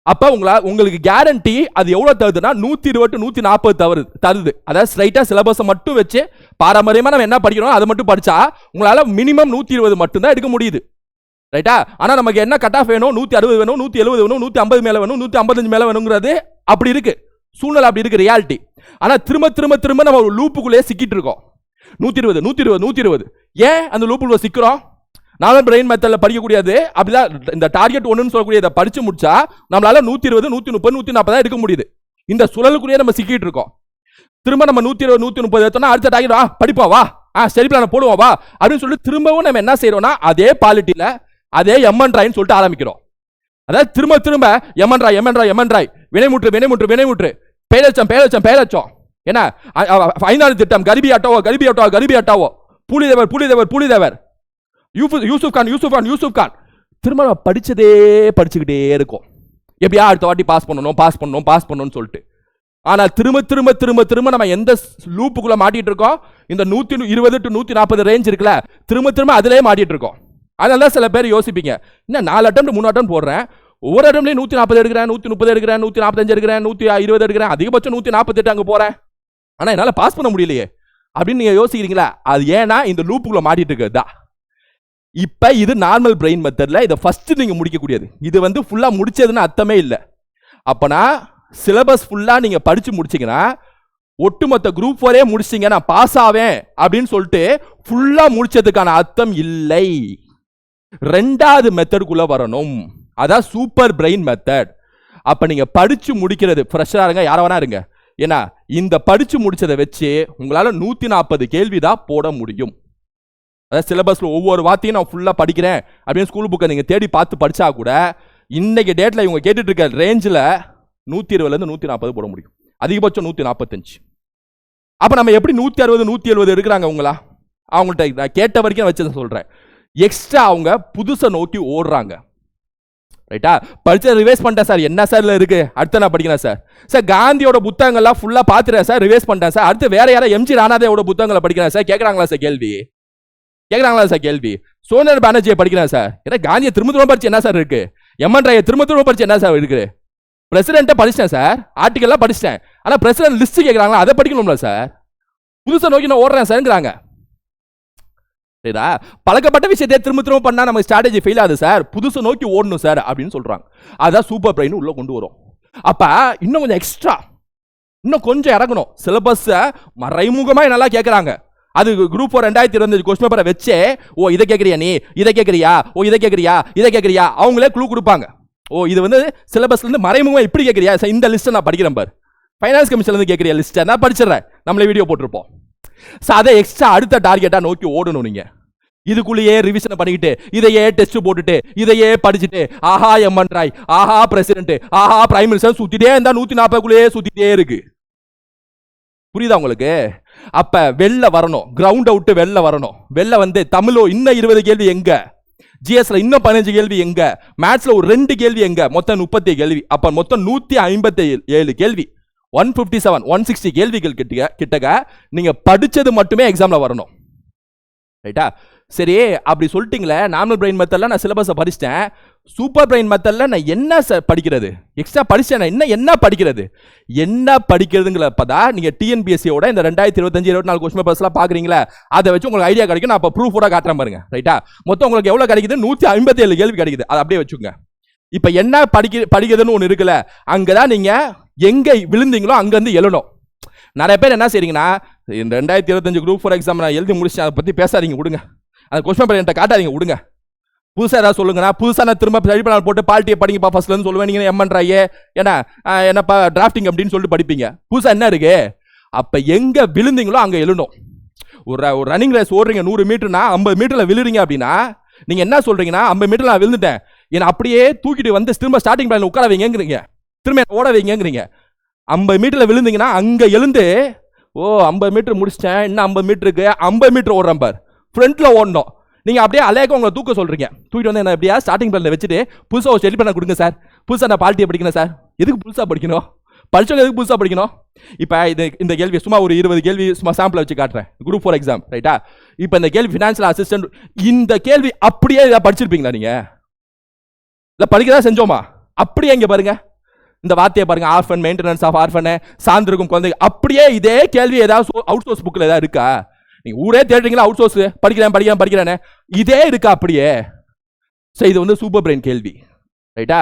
அப்போ உங்களா உங்களுக்கு கேரண்டி அது எவ்வளோ தருதுன்னா நூற்றி இருபது நூற்றி நாற்பது தவறு தருது. அதாவது ஸ்ட்ரைட்டாக சிலபஸை மட்டும் வச்சு பாரம்பரியமாக நம்ம என்ன படிக்கிறோம் அதை மட்டும் படித்தா உங்களால் மினிமம் நூற்றி இருபது மட்டும்தான் எடுக்க முடியுது. ரைட்டா ஆனால் நமக்கு என்ன கட் ஆஃப் வேணும்? நூற்றி அறுபது வேணும் நூற்றி எழுபது வேணும் நூற்றி ஐம்பது மேலே வேணும் நூற்றி ஐம்பத்தஞ்சு மேலே வேணுங்கிறது அப்படி இருக்கு. சூழ்நிலை அப்படி இருக்கு ரியாலிட்டி ஆனால் திரும்ப திரும்ப திரும்ப நம்ம ஒரு லூப்புக்குள்ளேயே சிக்கிட்டு இருக்கோம். நூற்றி இருபது நூற்றி இருபது நூற்றி இருபது. ஏன் அந்த லூப்புக்குள்ள சிக்கிறோம்? நானும் பிரெயின் மெத்தடில் படிக்கக்கூடியது. அப்படிதான் இந்த டார்கெட் ஒன்றுன்னு சொல்லக்கூடிய இதை படித்து முடிச்சா நம்மளால நூற்றி இருபது நூற்றி முப்பது நூற்றி நாற்பது எடுக்க முடியுது. இந்த சுழலுக்குள்ளேயே நம்ம சிக்கிட்டு இருக்கோம். திரும்ப நம்ம நூற்றி இருபது நூற்றி முப்பது எடுத்தோம்னா அடுத்த டார்கெட் வா படிப்போம் வா. ஆ சரி பிளான போடுவோம் வா. அப்படின்னு சொல்லிட்டு திரும்பவும் நம்ம என்ன செய்யறோம்னா அதே பாலிட்டியில் அதே எம்என் ராய்னு சொல்லிட்டு ஆரம்பிக்கிறோம். அதாவது திரும்ப திரும்ப எமன் ராய் எமன் ராய் ராய் வினைமுற்று வினைமுற்று வினைமுற்று. பேலச்சம் பேலச்சம் பேலச்சம் என்ன அ- ஐந்தாவது திட்டம் கரிபி ஆட்டோவோ கரிபி ஆட்டோவோ கரிபி ஆட்டோவோ. புலிதேவர் புலிதேவர் புலிதேவர். யூஃபு- யூசுப் கான் யூசுப் கான் யூசுப் கான். திரும்ப நம்ம படிச்சதே படிச்சுக்கிட்டே இருக்கும். எப்படியா அடுத்த வாட்டி பாஸ் பண்ணணும் பாஸ் பண்ணணும் பாஸ் பண்ணணும்னு சொல்லிட்டு. ஆனால் திரும்ப திரும்ப திரும்ப திரும்ப நம்ம எந்த லூப்புக்குள்ளே மாட்டிகிட்டு இருக்கோம்? இந்த நூற்றி இருபது டு நூற்றி நாற்பது ரேஞ்ச் இருக்குல்ல திரும்ப திரும்ப அதிலே மாட்டிகிட்டு இருக்கோம். அதனால தான் சில பேர் யோசிப்பீங்க இன்னும் நாலு அட்டம் மூணு அட்டம் போடுறேன்? ஒவ்வொரு அட்டம்லேயும் நூற்றி நாற்பது எடுக்கிறேன் நூற்றி முப்பது எடுக்கிறேன் நூற்றி நாற்பத்தஞ்சு எடுக்கிறேன் நூற்றி இருபது எடுக்கிறேன் அதிகபட்சம் நூற்றி நாற்பத்தெட்டு அங்கே போகிறேன் ஆனால் என்னால் பாஸ் பண்ண முடியலையே. அப்படின்னு நீங்கள் யோசிக்கிறீங்களா? அது ஏன்னா இந்த லூப்புக்குள்ள மாட்டிட்டு இருக்கிறதா இப்போ இது நார்மல் பிரெயின் மெத்தடில் இதை ஃபஸ்ட்டு நீங்கள் முடிக்கக்கூடியது. இது வந்து ஃபுல்லாக முடிச்சதுன்னு அர்த்தமே இல்லை. அப்போனா சிலபஸ் ஃபுல்லாக நீங்கள் படித்து முடிச்சிங்கன்னா ஒட்டுமொத்த குரூப் ஃபோரே முடிச்சிங்க நான் பாஸ் ஆவேன் அப்படின்னு சொல்லிட்டு ஃபுல்லாக முடிச்சதுக்கான அர்த்தம் இல்லை. ரெண்டாவது மெத்தடுக்குள்ளே வரணும். அதான் சூப்பர் பிரெயின் மெத்தட் அப்போ நீங்க படிச்சு முடிக்கிறது ஃப்ரெஷ்ஷாக இருங்க யாரை வேணா இருங்க. ஏன்னா இந்த படிச்சு முடிச்சதை வச்சு உங்களால நூத்தி நாற்பது கேள்வி தான் போட முடியும். அதாவது சிலபஸ்ல ஒவ்வொரு வார்த்தையும் நான் ஃபுல்லாக படிக்கிறேன் அப்படின்னு ஸ்கூல் புக்கை நீங்கள் தேடி பார்த்து படிச்சா கூட இன்னைக்கு டேட்ல இவங்க கேட்டுட்டு இருக்க ரேஞ்சில் நூத்தி இருபதுல இருந்து நூத்தி நாற்பது போட முடியும். அதிகபட்சம் நூத்தி நாற்பத்தஞ்சு அப்போ நம்ம எப்படி நூத்தி அறுபது நூத்தி எழுபது எடுக்கிறாங்க உங்களா? அவங்கள்ட்ட நான் கேட்ட வரைக்கும் வச்சு சொல்றேன். எக்ஸ்ட்ரா அவங்க புதுசை நோக்கி ஓடுறாங்க. ரைட்டா படிச்ச ரிவைஸ் பண்ணிட்டேன் சார் என்ன சார் இருக்கு? அடுத்து நான் படிக்கிறேன் சார் சார் காந்தியோட புத்தகங்கள்லாம் ஃபுல்லாக பாத்துறேன் சார் ரிவைஸ் பண்ணிட்டேன் சார் அடுத்து வேற யாரும் எம்ஜி ராணாதேவோட புத்தகங்களை படிக்கிறேன் சார் கேட்குறாங்களா சார் கேள்வி? கேட்குறாங்களா சார் கேள்வி? சோனியர் பானர்ஜியை படிக்கிறேன் சார் ஏன்னா காந்தியை திரும்ப திரும்ப படிச்சு என்ன சார் இருக்கு? எம்என் ராயை திரும்ப திரும்ப படிச்சு என்ன சார் இருக்கு? பிரசிடென்ட்டை படிச்சிட்டேன் சார் ஆர்டிக்கல்லாம் படிச்சிட்டேன். ஆனால் பிரசிடென்ட் லிஸ்ட் கேட்குறாங்களா அதை படிக்கணும்ல சார் புதுசை நோக்கி நான் ஓடுறேன் சார்ங்கிறாங்க சரிடா? பழக்கப்பட்ட விஷயத்தை திரும்ப திரும்ப பண்ணால் நம்ம ஸ்ட்ராட்டஜி ஃபெயில் ஆகுது சார் புதுசு நோக்கி ஓடணும் சார் அப்படின்னு சொல்கிறாங்க அதான் சூப்பர் பிரெயின் உள்ளே கொண்டு வரும். அப்போ இன்னும் கொஞ்சம் எக்ஸ்ட்ரா இன்னும் கொஞ்சம் இறங்கணும். சிலபஸை மறைமுகமாக நல்லா கேட்குறாங்க அது குரூப் ஃபோர் ரெண்டாயிரத்தி இருபத்தஞ்சு கொஸ்டின் பேப்பரை வச்சே ஓ இதை கேட்குறியா நீ? இதை கேட்குறியா ஓ இதை கேட்குறியா இதை கேட்குறியா அவங்களே குழு கொடுப்பாங்க. ஓ இது வந்து சிலபஸ்லேருந்து மறைமுகமாக இப்படி கேட்குறியா சார் இந்த லிஸ்ட்டை நான் படிக்கிறேன் பார். ஃபைனான்ஸ் கமிஷன்லேருந்து கேட்குறியா லிஸ்ட்டை நான் படிச்சிடுறேன். நம்மளே வீடியோ போட்டிருப்போம். ஸோ அதை எக்ஸ்ட்ரா அடுத்த டார்கெட்டாக நோக்கி ஓடணும் நீங்க. இதுக்குள்ளேயே ரிவிஷனை பண்ணிக்கிட்டு இதையே டெஸ்ட் போட்டுட்டு இதையே படிச்சுட்டு ஆஹா எம்என் ராய் ஆஹா பிரசிடென்ட் ஆஹா பிரைம் மினிஸ்டர் சுத்திட்டே இருந்தா நூத்தி நாற்பதுக்குள்ளேயே சுத்திட்டே இருக்கு. புரியுதா உங்களுக்கு? அப்ப வெளில வரணும் கிரவுண்ட் அவுட்டு வெளில வரணும். வெளில வந்து தமிழோ இன்னும் இருபது கேள்வி எங்க? ஜிஎஸ்ல இன்னும் பதினஞ்சு கேள்வி எங்க? மேத்ஸ்ல ஒரு ரெண்டு கேள்வி எங்க? மொத்தம் முப்பத்தி கேள்வி. அப்ப மொத்தம் நூத்தி ஐம்பத்தி ஏழு கேள்வி. One fifty seven one sixty கேள்விகள் கிட்ட கிட்டக்க நீங்கள் படித்தது மட்டுமே எக்ஸாமில் வரணும். ரைட்டா? சரி அப்படி சொல்லிட்டீங்களே நார்மல் பிரெயின் மெத்தடில் நான் சிலபஸை படிச்சிட்டேன். சூப்பர் பிரெயின் மெத்தடில் நான் என்ன சார் படிக்கிறது? எக்ஸ்ட்ரா படிச்சேன் நான் என்ன என்ன படிக்கிறது? என்ன படிக்கிறதுங்கிறப்ப தான் நீங்கள் டிஎன்பிஎஸ்சியோட இந்த ரெண்டாயிரத்தி இருபத்தஞ்சு இருபத்தி நாலு கொஸ்டின் பேப்பர்ஸ்லாம் பார்க்குறீங்களா அதை வச்சு உங்களுக்கு ஐடியா கிடைக்கும். நான் இப்போ ப்ரூஃபோட காட்டுறேன் பாருங்க. ரைட்டா? மொத்தம் உங்களுக்கு எவ்வளோ கிடைக்குது? நூற்றி ஐம்பத்தி ஏழு கேள்வி கிடைக்குது. அதை அப்படியே வச்சுக்கோங்க. இப்போ என்ன படிக்க படிக்கிறதுன்னு ஒன்று இருக்குல்ல அங்கதான் நீங்கள் எங்கே விழுந்தீங்களோ அங்கேருந்து எழுணும். நிறைய பேர் என்ன செய்றீங்கன்னா இந்த ரெண்டாயிரத்தி இருபத்தஞ்சு குரூப் ஃபோர் எக்ஸாம் நான் எழுதி முடிச்சு அதை பற்றி பேசாதீங்க விடுங்க. அந்த கொஸ்டின் பேப்பர் என்கிட்ட காட்டாதீங்க விடுங்க. புதுசாக ஏதாவது சொல்லுங்கண்ணா புதுசாக நான் திரும்ப சரி பண்ண போட்டு பால்ட்டியை படிங்கப்பா ஃபர்ஸ்ட்லேருந்து சொல்லுவேன். நீங்கள் எம்மன்றாயே ஏன்னா என்னப்பா டிராஃப்டிங் அப்படின்னு சொல்லிட்டு படிப்பீங்க. புதுசாக என்ன இருக்கு? அப்போ எங்கே விழுந்தீங்களோ அங்கே எழுணும். ஒரு ஒரு ரன்னிங் ரேஸ் ஓடுறீங்க நூறு மீட்டர்னா ஐம்பது மீட்டரில் விழுறீங்க அப்படின்னா நீங்கள் என்ன சொல்கிறீங்கன்னா ஐம்பது மீட்டர் நான் விழுந்துட்டேன். என்னை அப்படியே தூக்கிட்டு வந்து திரும்ப ஸ்டார்டிங் பிளான் உட்காரவீங்கிறீங்க திரும்ப ஓட வைங்கிறீங்க ஐம்பது மீட்டரில் விழுந்தீங்கன்னா அங்கே எழுந்து ஓ ஐம்பது மீட்டர் முடிச்சிட்டேன் இன்னும் ஐம்பது மீட்டருக்கு ஐம்பது மீட்டர் ஓடுறேன் பார். ஃப்ரண்ட்டில் ஓடணும். நீங்கள் அப்படியே அலையாக்க உங்களை தூக்க சொல்கிறீங்க தூக்கிட்டு வந்து என்ன எப்படியா ஸ்டார்டிங் பிளானில் வச்சுட்டு புதுசாக ஒரு ஸ்டெடி பண்ண கொடுங்க சார். புதுசாக நான் பால்ட்டியை படிக்கணும் சார். எதுக்கு புதுசாக படிக்கணும்? படிச்சவங்க எதுக்கு புதுசாக படிக்கணும்? இப்போ இது இந்த கேள்வி சும்மா ஒரு இருபது கேள்வி சும்மா சாம்பிளை வச்சு காட்டுறேன். குரூப் ஃபோர் எக்ஸாம் ரைட்டா இப்போ இந்த கேள்வி ஃபினான்ஷியல் அசிஸ்டன்ட் இந்த கேள்வி அப்படியே இதை படிச்சிருப்பீங்களா நீங்கள் இல்லை படிக்க தான் செஞ்சோமா? அப்படியே இங்கே பாருங்க. இந்த வார்த்தையை பாருங்க ஆர்ஃபன் மெயின்டெனன்ஸ் ஆஃப் ஆர்ஃபனு சார்ந்திருக்கும் குழந்தை அப்படியே இதே கேள்வி ஏதாவது அவுட் சோர்ஸ் புக்கில் ஏதாவது இருக்கா? நீங்கள் ஊரே தேடுறீங்களா அவுட் சோர்ஸ் படிக்கிறேன் படிக்கிறேன் படிக்கிறேன்னு. இதே இருக்கா அப்படியே? ஸோ இது வந்து சூப்பர் பிரெயின் கேள்வி. ரைட்டா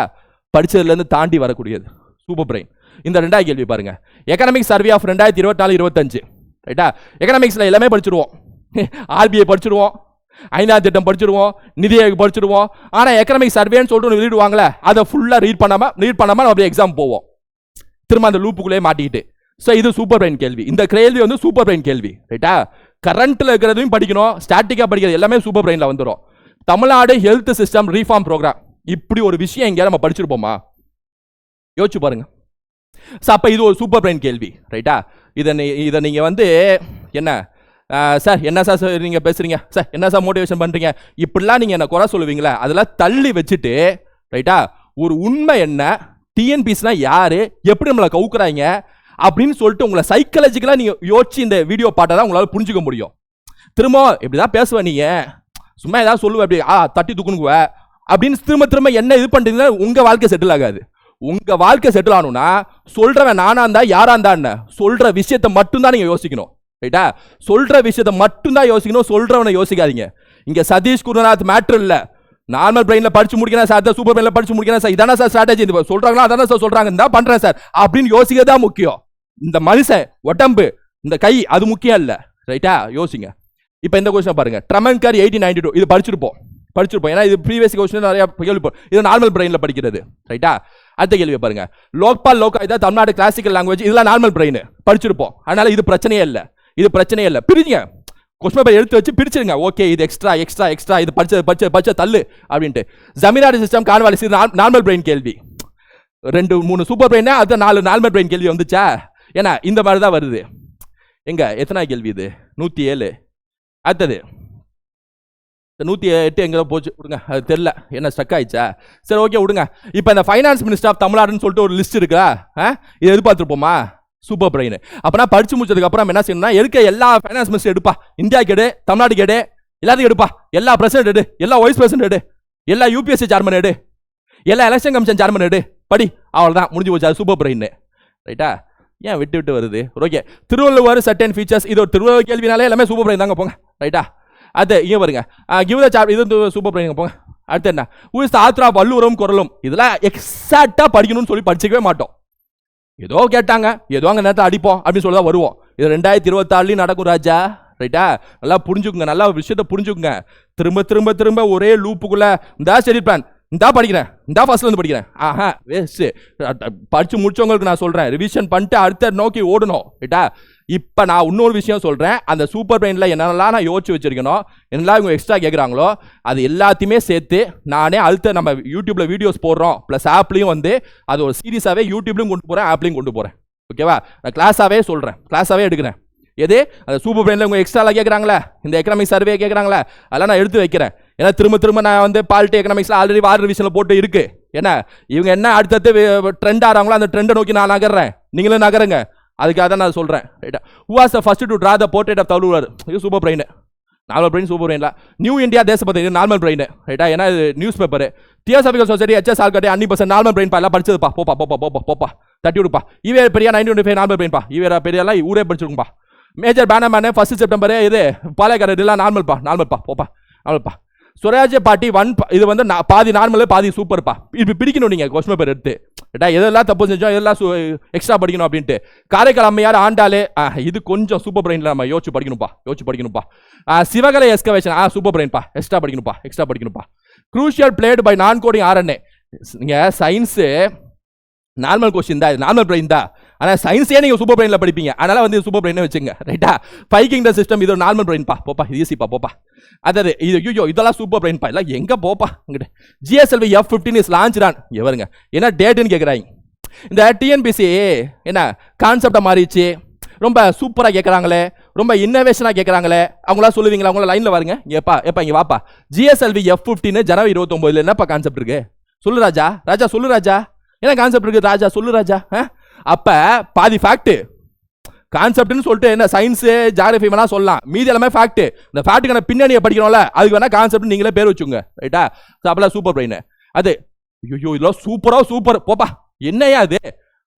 படிச்சதுலேருந்து தாண்டி வரக்கூடியது. சூப்பர் பிரெயின் இந்த ரெண்டாவது கேள்வி பாருங்க. எக்கனாமிக் சர்வே ஆஃப் ரெண்டாயிரத்தி இருபத்தி நாலு இருபத்தஞ்சு ரைட்டா எக்கனாமிக்ஸில் எல்லாமே படிச்சிருவோம். ஆர்பிஐ படிச்சிருவோம். ஐநா திட்டம் படிச்சிருவோம் நிதியை படிச்சிடுவோம் படிச்சிருவோம் ஆனால் எக்கனாமிக் சர்வேன்னு சொல்லிட்டு ஒன்று வெளியிடுவாங்களே அதை ஃபுல்லாக ரீட் பண்ணாமல் ரீட் பண்ணாமல் நம்ம அப்படியே எக்ஸாம் போவோம். திரும்ப அந்த லூப்புக்குள்ளே மாட்டிக்கிட்டு. ஸோ இது சூப்பர் பிரெயின் கேள்வி. இந்த கேள்வி வந்து சூப்பர் பிரெயின் கேள்வி. ரைட்டா கரண்ட்டில் இருக்கிறதையும் படிக்கணும் ஸ்டாட்டிக்காக படிக்கிறது எல்லாமே சூப்பர் பிரெயினில் வந்துடும் Tamil Nadu health system reform programme இப்படி ஒரு விஷயம் எங்கேயா நம்ம படிச்சிருப்போமா? யோசிச்சு பாருங்க. ஸோ அப்போ இது ஒரு சூப்பர் பிரெயின் கேள்வி. ரைட்டா இதை நீ இதை நீங்கள் வந்து என்ன? சார் என்ன சார் சார் நீங்கள் பேசுகிறீங்க சார் என்ன சார் மோட்டிவேஷன் பண்ணுறீங்க இப்படிலாம் நீங்கள் என்ன குறை சொல்லுவீங்களே? அதெல்லாம் தள்ளி வச்சுட்டு ரைட்டா ஒரு உண்மை என்ன? டிஎன்பிஸ்னா யார்? எப்படி நம்மளை கவுக்குறாங்க? அப்படின்னு சொல்லிட்டு உங்களை சைக்காலஜிக்கலாக நீங்கள் யோசிச்சு இந்த வீடியோ பாட்டை தான் உங்களால் புரிஞ்சுக்க முடியும். திரும்ப இப்படி தான் பேசுவேன் நீங்கள் சும்மா ஏதாவது சொல்லுவேன் அப்படி ஆ தட்டி தூக்குனுக்குவ. அப்படின்னு திரும்ப திரும்ப என்ன இது பண்ணுறீங்கன்னா உங்கள் வாழ்க்கை செட்டில் ஆகாது. உங்கள் வாழ்க்கை செட்டில் ஆகணும்னா சொல்கிறவன் நானாக இருந்தா யாராக இருந்தா என்ன சொல்கிற விஷயத்தை மட்டும்தான் நீங்கள் யோசிக்கணும். ரைட்டா சொல்கிற விஷயத்தை மட்டும்தான் யோசிக்கணும் சொல்கிறவனை யோசிக்காதீங்க. இங்கே சதீஷ் குருநாத் மேட்ரு இல்லை. நார்மல் பிரெயினில் படிச்சு முடிக்கிறேன் சார் சூப்பர் பிரெயினில் படிச்சு முடிக்கிறேன் சார் இதான சார் ஸ்ட்ராட்டஜி இது. சொல்கிறாங்களா அதானே சார் சொல்கிறாங்க இந்த பண்ணுறேன் சார் அப்படின்னு யோசிக்கிறது தான் முக்கியம். இந்த மனுஷன் உடம்பு இந்த கை அது முக்கியம் இல்லை. ரைட்டா யோசிங்க. இப்போ இந்த கொஸ்டின் பாருங்க. ட்ரமன்கர் எயிட்டீன் நைன்டி டூ இது படிச்சிருப்போம். படிச்சிருப்போம். ஏன்னா இது ப்ரீவியஸ் கொஸ்டின் நிறைய கேள்விப்போம் இது நார்மல் பிரெயினில் படிக்கிறது. ரைட்டா அடுத்த கேள்வி பாருங்க. லோக்பால் லோக்கா இதான் தமிழ்நாடு கிளாசிக்கல் லாங்குவேஜ் இதெல்லாம் நார்மல் பிரெயின் படிச்சிருப்போம். அதனால இது பிரச்சனையே இல்லை. இது பிரச்சனையே இல்லை பிரிஞ்சுங்க கொஸ்டின் பேப்பர் எடுத்து வச்சு பிரிச்சிருங்க. ஓகே இது எக்ஸ்ட்ரா எக்ஸ்ட்ரா எக்ஸ்ட்ரா இது படிச்ச படிச்ச படிச்ச தள்ளு அப்படின்ட்டு. ஜமீனாரி சிஸ்டம் கான்வாலிஸ் இது நார்மல் பிரெயின் கேள்வி. ரெண்டு மூணு சூப்பர் பிரெயினா அது நாலு நார்மல் பிரெயின் கேள்வி வந்துச்சா? ஏன்னா இந்த மாதிரி தான் வருது. எங்க எத்தனை கேள்வி இது? நூற்றி ஏழு. அடுத்தது. நூற்றி எட்டு எங்கே போச்சு? விடுங்க அது தெரில என்ன ஸ்டக் ஆயிடுச்சா? சரி ஓகே விடுங்க. இப்போ இந்த ஃபைனான்ஸ் மினிஸ்டர் ஆஃப் தமிழ்நாடுன்னு சொல்லிட்டு ஒரு லிஸ்ட் இருக்கா ஆ? இது எதிர்பார்த்துருப்போமா? சூப்பர் பிரெயின் அப்புறம் படிச்சு முடிச்சதுக்கப்புறம் என்ன செய்யணும்னா எடுக்க எல்லா ஃபைனான்ஸ் மினிஸ்டர் எடுப்பா? இந்தியாவுக்கு எடு தமிழ்நாட்டுக்கு எடு எல்லாத்துக்கும் எடுப்பா. எல்லா பிரசிடென்ட் எடு எல்லா வைஸ் பிரசிடென்ட் எடு எல்லா யூபிஎஸ்சி சேர்மன் எடு எல்லா எலெக்ஷன் கமிஷன் சேர்மன் எடு. படி அவ்வளோதான் முடிஞ்சு போச்சு. அது சூப்பர் பிரெயின் ரைட்டா ஏன் விட்டு விட்டு வருது? ஓகே திருவள்ளுவர் சர்டன் ஃபீச்சர்ஸ் இது ஒரு திருவள்ளுவர் கேள்வினாலே எல்லாமே சூப்பர் பிரெயின் தாங்க போங்க. ரைட்டா அது இங்கே பாருங்க. கிவ் த சாப் இது சூப்பர் பிரெயின் போங்க. அடுத்து என்ன? ஊஸ் ஆத்ரா வள்ளுவரும் குரலும் இதெல்லாம் எக்ஸாக்டாக படிக்கணும்னு சொல்லி படிச்சிக்கவே மாட்டோம். ஏதோ கேட்டாங்க. ஏதோ அங்கே நேரத்தை அடிப்போம் அப்படின்னு சொல்லி தான் வருவோம். இது ரெண்டாயிரத்தி இருபத்தாறுலையும் நடக்கும் ராஜா. ரைட்டா நல்லா புரிஞ்சுக்குங்க. நல்லா விஷயத்த புரிஞ்சுக்குங்க. திரும்ப திரும்ப திரும்ப ஒரே லூப்புக்குள்ள இந்த ஸ்டடி பிளான் இந்தா படிக்கிறேன். இந்தா ஃபர்ஸ்ட்ல இருந்து படிக்கிறேன். ஆஹா வேஸ்ட் படிச்சு முடிச்சவங்களுக்கு நான் சொல்றேன். ரிவிஷன் பண்ணிட்டு அடுத்த நோக்கி ஓடணும். ரைட்டா இப்போ நான் இன்னொரு விஷயம் சொல்கிறேன் அந்த சூப்பர் பிரெயினில் என்னென்னலாம் நான் யோசிச்சு வச்சிருக்கணும் என்னெல்லாம் இவங்க எக்ஸ்ட்ரா கேட்குறாங்களோ அது எல்லாத்தையுமே சேர்த்து நானே அடுத்த நம்ம யூடியூப்பில் வீடியோஸ் போடுறோம். ப்ளஸ் ஆப்லையும் வந்து அது ஒரு சீரியஸாகவே யூடியூப்லையும் கொண்டு போகிறேன் ஆப்லையும் கொண்டு போகிறேன் ஓகேவா நான் கிளாஸாகவே சொல்கிறேன் கிளாஸாகவே எடுக்கிறேன். எது? அந்த சூப்பர் பிரெயினில் உங்கள் எக்ஸ்ட்ராவில் கேட்குறாங்களே இந்த எக்கனாமிக் சர்வே கேட்குறாங்களே அதெல்லாம் நான் எடுத்து வைக்கிறேன். ஏன்னா திரும்ப திரும்ப நான் வந்து பாலிட்டி எக்கனாமிக்ஸில் ஆல்ரெடி வார் ரிவிஷனில் போட்டு இருக்கு. என்ன? இவங்க என்ன அடுத்தடுத்து ட்ரெண்ட் ஆகிறாங்களோ அந்த ட்ரெண்டை நோக்கி நான் நகர்றேன். நீங்களும் நகருங்க. அதுக்காக தான் நான் சொல்கிறேன் ரைட்டா who was the first to draw the portrait of தவளுவர் இது super brain normal brain super பிரெயின்ல new India தேசபதி இது நார்மல் பிரெயின் ரைட்டா ஏன்னா இது news paper theosophical society H S Olcott Annie person normal brain பா எல்லாம் படிச்சதுப்பா. போப்பா போப்பா போப்பா போப்பா. தட்டி விடுப்பா. இவே பெரிய நைன்டி டுவெண்ட்டி ஃபைவ் நார்மல் பிரெயின்பா இவே பெரியலாம் ஊரே படிச்சிருக்கும்பா. மேஜர் பேனர் மேனே ஃபர்ஸ்ட் செப்டம்பர் இது பாலைக்கார இதெல்லாம் நார்மல்ப்பா நார்மல்ப்பா போப்பா. நார்மல்ப்பா சுவராஜ்ய பாட்டி ஒன் இது வந்து பாதி நார்மலு பாதி சூப்பர்ப்பா இப்போ பிடிக்கணும் நீங்கள் கொஸ்டின் பேப்பர் எடுத்து. ஏட்டா எதெல்லாம் தப்பு செஞ்சோம் எதெல்லாம் எக்ஸ்ட்ரா படிக்கணும் அப்படின்ட்டு. காரைக்கால் அம்மையார் ஆண்டாலே இது கொஞ்சம் சூப்பர் பிரெயினில் நம்ம யோசிச்சு படிக்கணும்ப்பா யோசிச்சு படிக்கணும்ப்பா சிவகலை எஸ்கவேஷன் ஆ சூப்பர் பிரெயின்ப்பா எக்ஸ்ட்ரா படிக்கணும்ப்பா extra படிக்கணும்ப்பா crucial played by non coding RNA நீங்கள் சயின்ஸு நார்மல் கொஸ்டின் தான் நார்மல் பிரெயின் தான். ஆனால் சயின்ஸே நீங்கள் சூப்பர் பிரெயினில் படிப்பீங்க? அதனால் வந்து சூப்பர் பிரெயினே வச்சுங்க ரைட்டா பைக்கிங் த சிஸ்டம் இது ஒரு நார்மல் பிரெயின்பா போப்பா இது ஈஸிப்பா போப்பா. அதாவது இது ஐயோ இதெல்லாம் சூப்பர் பிரெயின்பா இல்லை எங்கே போப்பா? இங்கிட்ட. GSLV F fifteen is launch தான் எவருங்க என்ன டேட்டுன்னு கேட்குறாங்க இந்த டிஎன்பிசி என்ன கான்செப்டை மாறிடுச்சு. ரொம்ப சூப்பராக கேட்குறாங்களே ரொம்ப இன்னோவேஷனாக கேட்குறாங்களே அவங்களா சொல்லுவீங்களா? அவங்கள லைனில் வாருங்க. எப்பா எப்பா இங்கே வாப்பா. ஜிஎஸ்எல்வி எஃப் ஃபிஃப்டின்னு ஜனவரி இருபத்தொம்போதுல என்னப்பா கான்செப்ட் இருக்குது சொல்லு ராஜா. ராஜா சொல்லு ராஜா. என்ன கான்செப்ட் இருக்குது ராஜா சொல்லு ராஜா. ஆ? அப்ப பாதி ஃபேக்ட்டு கான்செப்ட்னு சொல்லிட்டு என்ன சயின்ஸு ஜாகிரபி வேணால் சொல்லலாம். மீதி எல்லாமே ஃபேக்ட்டு இந்த ஃபேக்ட்டுக்கான பின்னணியை படிக்கணும்ல அதுக்கு வேணால் கான்செப்ட் நீங்களே பேர் வச்சுங்க ரைட்டா அப்போல்லாம் சூப்பர் பிரெயின் அது ஐயோ இதெல்லாம் சூப்பராக சூப்பர் போப்பா என்னையா அது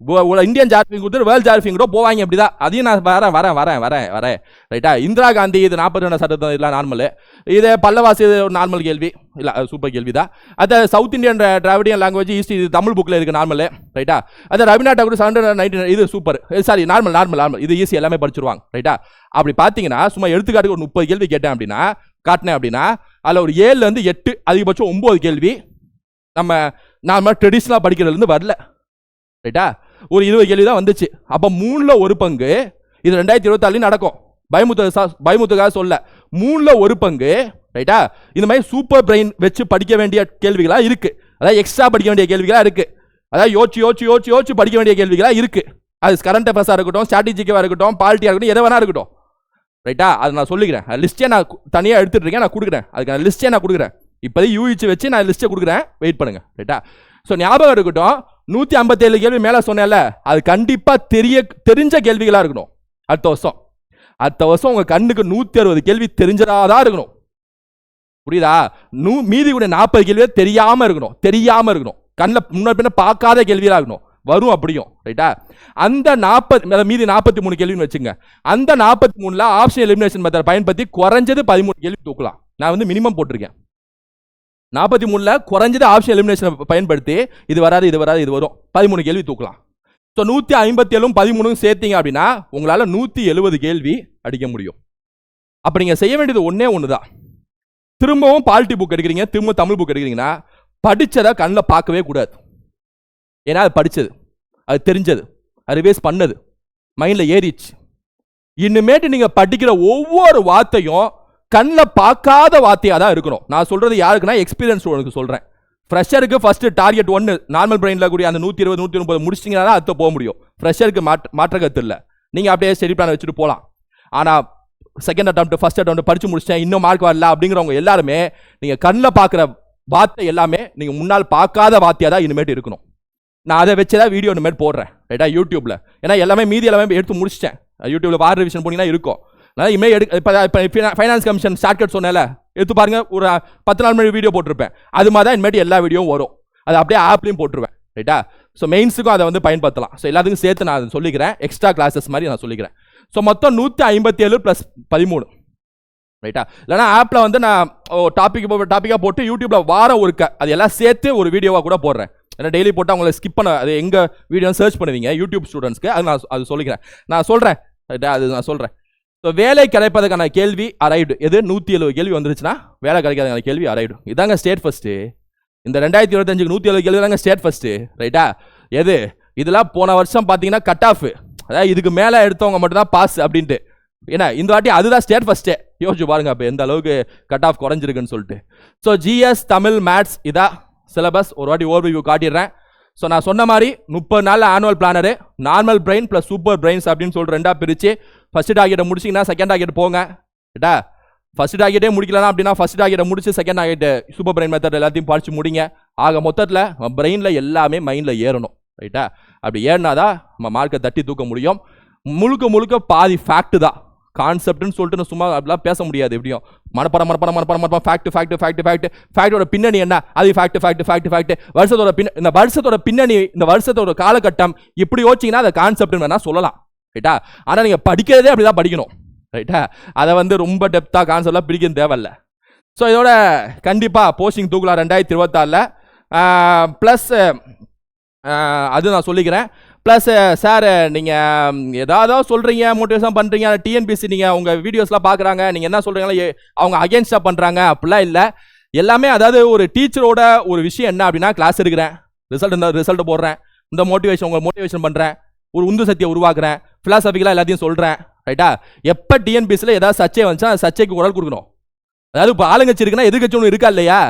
இந்தியன் ஜார்பிங் கொடுத்துட்டு வேர்ல்ட் ஜார்பிங் கூட போவாங்க அப்படிதான் அதையும் நான் வரேன் வரேன் வரேன் வரேன் வரேன். ரைட்டா இந்திரா காந்தி இது நாற்பத்தி ரெண்டு சட்டத்தம் இல்லை நார்மல் இது பல்லவாசி இது ஒரு நார்மல் கேள்வி. இல்லை சூப்பர் கேள்வி தான் அது south Indian Dravidian language east இது தமிழ் புக்கில் இருக்குது நார்மல் ரைட்டா அது ரவீனா டாகூர் செவன் நைன்டி இது super sorry normal normal normal இது ஈஸி எல்லாமே படிச்சிருவாங்க. ரைட்டா அப்படி பார்த்தீங்கன்னா சும்மா எடுத்துக்காட்டுக்கு ஒரு முப்பது கேள்வி கேட்டேன் அப்படின்னா காட்டினேன் அப்படின்னா அதில் ஒரு ஏழுலேருந்து எட்டு அதிகபட்சம் ஒம்பது கேள்வி நம்ம நார்மலாக ட்ரெடிஷ்னலாக படிக்கிறதுலேருந்து வரல. ரைட்டா ஒரு இருபது கேள்வி தான் வந்துச்சு. அப்போ மூணில் ஒரு பங்கு இது ரெண்டாயிரத்தி இருபத்தாலையும் நடக்கும். பயமுத்து பயமுத்துக்காக சொல்ல. மூணில் ஒரு பங்கு ரைட்டா இந்த மாதிரி சூப்பர் பிரெயின் வச்சு படிக்க வேண்டிய கேள்விகளாக இருக்குது அதாவது எக்ஸ்ட்ரா படிக்க வேண்டிய கேள்விகளாக இருக்குது அதாவது யோசிச்சு யோசிச்சு யோசிச்சு யோசிச்சு படிக்க வேண்டிய கேள்விகளாக இருக்குது அது கரண்ட் அஃபேர்ஸாக இருக்கட்டும் ஸ்ட்ராட்டஜிக்காக இருக்கட்டும் பாலிட்டியாக இருக்கட்டும் எதை வேணா இருக்கட்டும். ரைட்டா அதை நான் சொல்லிக்கிறேன். லிஸ்ட்டே நான் தனியாக எடுத்துகிட்டு இருக்கேன் நான் கொடுக்குறேன். அதுக்கான லிஸ்ட்டே நான் கொடுக்குறேன். இப்போதைக்கு யூஹிச்சு வச்சு நான் லிஸ்ட்டை கொடுக்குறேன். வெயிட் பண்ணுங்கள் ரைட்டா ஸோ ஞாபகம் இருக்கட்டும் நூற்றி ஐம்பத்தேழு கேள்வி மேலே சொன்னேன்ல அது கண்டிப்பாக தெரிய தெரிஞ்ச கேள்விகளாக இருக்கணும். அடுத்த வருஷம். அடுத்த வருஷம் உங்கள் கண்ணுக்கு நூற்றி அறுபது கேள்வி தெரிஞ்சதாக தான் இருக்கணும். புரியுதா? நூ மீதி கூட நாற்பது கேள்வி தெரியாமல் இருக்கணும். தெரியாமல் இருக்கணும். கண்ணில் முன்னாடி பின்ன பார்க்காத கேள்வியாக இருக்கணும். வரும் அப்படியும். ரைட்டா? அந்த நாற்பது மீதி நாற்பத்தி மூணு கேள்வின்னு வச்சுங்க. அந்த நாற்பத்தி மூணுல ஆப்ஷன் எலிமினேஷன் மெத்தட் பயன்படுத்தி குறைஞ்சது பதிமூணு கேள்வி தூக்கலாம். நான் வந்து மினிமம் போட்டிருக்கேன். நாற்பத்தி மூணில் குறைஞ்சது ஆப்ஷன் எலிமினேஷனை பயன்படுத்தி இது வராது இது வராது இது வரும். பதிமூணு கேள்வி தூக்கலாம். ஸோ நூற்றி ஐம்பத்தி ஏழும் பதிமூணும் சேர்த்தீங்க அப்படின்னா உங்களால் நூற்றி எழுபது கேள்வி அடிக்க முடியும். அப்போ நீங்கள் செய்ய வேண்டியது ஒன்றே ஒன்று தான் திரும்பவும் பாலிட்டி புக் எடுக்கிறீங்க திரும்ப தமிழ் புக் எடுக்கிறீங்கன்னா படித்ததை கண்ணில் பார்க்கவே கூடாது. ஏன்னா அது படித்தது அது தெரிஞ்சது. அது ரிவைஸ் பண்ணது. மைண்டில் ஏறிச்சு இனிமேட்டு நீங்கள் படிக்கிற ஒவ்வொரு வார்த்தையும் கண்ணில் பார்க்காத வார்த்தையாக தான் இருக்கணும். நான் சொல்கிறது யாருக்குன்னா எக்ஸ்பீரியன்ஸ் உனக்கு சொல்கிறேன் ஃப்ரெஷருக்கு ஃபஸ்ட்டு டார்கெட் ஒன்று நார்மல் பிரெயினில் கூடிய அந்த நூற்றி இருபது நூற்றி முப்பது முடிச்சிங்கன்னா தான் அடுத்த போக முடியும். ஃப்ரெஷருக்கு மாற்ற மாற்ற கற்று இல்லை. நீங்கள் அப்படியே ஸ்டடி பிளான் வச்சுட்டு போகலாம் ஆனால் செகண்ட் அட்டம் ஃபஸ்ட் அட்டம் படித்து முடிச்சிட்டேன். இன்னும் மார்க் வரல அப்படிங்கிறவங்க எல்லாருமே நீங்கள் கண்ணில் பார்க்குற வார்த்தை எல்லாமே நீங்கள் முன்னால் பார்க்காத வார்த்தையாக தான் இனிமேட்டு இருக்கணும். நான் அதை வச்சு தான் வீடியோ இனிமேல் போடுறேன். ரைட்டா யூடியூப்பில் ஏன்னா எல்லாமே மீதி எல்லாமே எடுத்து முடிச்சிட்டேன். யூடியூப்பில் வார் ரிவிஷன் போனீங்கன்னா இருக்கும். இனிமேல் எடு இப்போ இப்போ ஃபைனான்ஸ் கமிஷன் ஷார்ட்கட் சொன்னேன்ல எடுத்து பாருங்க ஒரு பத்து நாள் மணி வீடியோ போட்டிருப்பேன். அது மாதிரி தான் இனிமேட்டு எல்லா வீடியோவும் வரும். அது அப்படியே ஆப்லையும் போட்டுருவேன். ரைட்டா ஸோ மெயின்ஸுக்கும் அதை வந்து பயன்படுத்தலாம். ஸோ எல்லாத்துக்கும் சேர்த்து நான் அதை சொல்லிக்கிறேன். எக்ஸ்ட்ரா கிளாஸஸ் மாதிரி நான் சொல்லிக்கிறேன். ஸோ மொத்தம் நூற்றி ஐம்பத்தி ஏழு ப்ளஸ் பதிமூணு ரைட்டா இல்லைனா ஆப்பில் வந்து நான் டாபிக் டாப்பிக்காக போட்டு யூடியூப்பில் வாரம் ஒருக்க அது எல்லாம் சேர்த்து ஒரு வீடியோவாக கூட போடுறேன். ஏன்னா டெய்லி போட்டு அவங்கள ஸ்கிப் பண்ண அது எங்கள் வீடியோ சர்ச் பண்ணுவீங்க யூடியூப் ஸ்டூடெண்ட்ஸ்க்கு அது நான் அது சொல்லிக்கிறேன். நான் சொல்கிறேன் ரைட்டா அது நான் சொல்கிறேன் ஸோ வேலை கிடைப்பதற்கான கேள்வி அரைடு எது? நூற்றி எழுபது கேள்வி வந்துருச்சுன்னா வேலை கிடைக்காதக்கான கேள்வி அரைடு இதாங்க ஸ்டேட் ஃபஸ்ட்டு இந்த ரெண்டாயிரத்தி இருபத்தஞ்சுக்கு நூற்றி எழுபது கேள்வி தாங்க ஸ்டேட் ஃபஸ்ட்டு ரைட்டா எது? இதெல்லாம் போன வருஷம் பார்த்தீங்கன்னா கட் ஆஃப் அதாவது இதுக்கு மேலே எடுத்தவங்க மட்டும்தான் பாஸ் அப்படின்ட்டு. ஏன்னா இந்த வாட்டி அதுதான் ஸ்டேட் ஃபஸ்ட்டே யோசிச்சு பாருங்க அப்போ எந்த அளவுக்கு கட் ஆஃப் குறைஞ்சிருக்குன்னு சொல்லிட்டு. ஸோ ஜிஎஸ் தமிழ் மேத்ஸ் இதா சிலபஸ் ஒரு வாட்டி ஓவர்வியூ காட்டிடுறேன். ஸோ நான் சொன்ன மாதிரி முப்பது நாள் annual planner normal brain plus super brains அப்படின்னு சொல்லிட்டு ரெண்டாக பிரித்து ஃபஸ்ட் டார்கெட்டை முடிச்சிங்கன்னா செகண்ட் டார்கெட் போங்க. கேட்டா? ஃபர்ஸ்ட் டார்கெட்டே முடிக்கலாம் அப்படின்னா ஃபஸ்ட் டார்கெட்டை முடிச்சு second target super brain method எல்லாத்தையும் படிச்சு முடிங்க. ஆக மொத்தத்தில் பிரெயினில் எல்லாமே மைண்டில் ஏறணும். ரைட்டா அப்படி ஏறினா தான் நம்ம மார்க்கை தட்டி தூக்க முடியும். முழுக்க முழுக்க பாதி ஃபேக்ட் தான். கான்செப்ட்னு சொல்லிட்டு நான் சும்மா அப்படிலாம் பேச முடியாது எப்படியும். மனப்படம் மனப்படம் மனப்படம் மனப்படம். ஃபேக்ட் ஃபேக்ட் ஃபேக்ட் ஃபேக்ட் ஃபேக்டோட பின்னணி என்ன? அது ஃபேக்ட் ஃபேக்ட் ஃபேக்ட் ஃபேக்ட் வருஷத்தோட பின்ன இந்த வருஷத்தோட பின்னணி இந்த வருஷத்தோட காலகட்டம் இப்படி யோசிச்சிங்கன்னா அதை கான்செப்ட்னு வேணால் சொல்லலாம். ரைட்டா ஆனால் நீங்கள் படிக்கிறதே அப்படி தான் படிக்கணும் ரைட்டா அதை வந்து ரொம்ப டெப்த்தாக கான்செப்ட்லாம் பிடிக்கணும் தேவையில்ல. ஸோ இதோட கண்டிப்பாக போஸ்டிங் தூக்கலாம். ரெண்டாயிரத்தி இருபத்தாறில். ப்ளஸ் அது நான் சொல்லிக்கிறேன். ப்ளஸ் சார் நீங்கள் ஏதாவது சொல்கிறீங்க மோட்டிவேஷன் பண்ணுறீங்க டிஎன்பிசி நீங்கள் உங்கள் வீடியோஸ்லாம் பார்க்குறாங்க நீங்கள் என்ன சொல்கிறீங்களோ அவங்க அகேன்ஸ்டாக பண்ணுறாங்க அப்படிலாம் இல்லை. எல்லாமே அதாவது ஒரு டீச்சரோட ஒரு விஷயம் என்ன அப்படின்னா கிளாஸ் எடுக்கிறேன். ரிசல்ட் இந்த ரிசல்ட் போடுறேன். இந்த மோட்டிவேஷன் உங்களை மோட்டிவேஷன் பண்ணுறேன் ஒரு உந்து சக்தியை உருவாக்குறேன். ஃபிலாசபிக்கலாக எல்லாத்தையும் சொல்கிறேன் ரைட்டா எப்போ டிஎன்பிசியில் ஏதாவது சர்ச்சை வந்துச்சா சர்ச்சைக்கு குரல் கொடுக்கணும். அதாவது இப்போ ஆளுங்கட்சி இருக்குன்னா எதிர்கட்சி ஒன்று இருக்கா இல்லையா?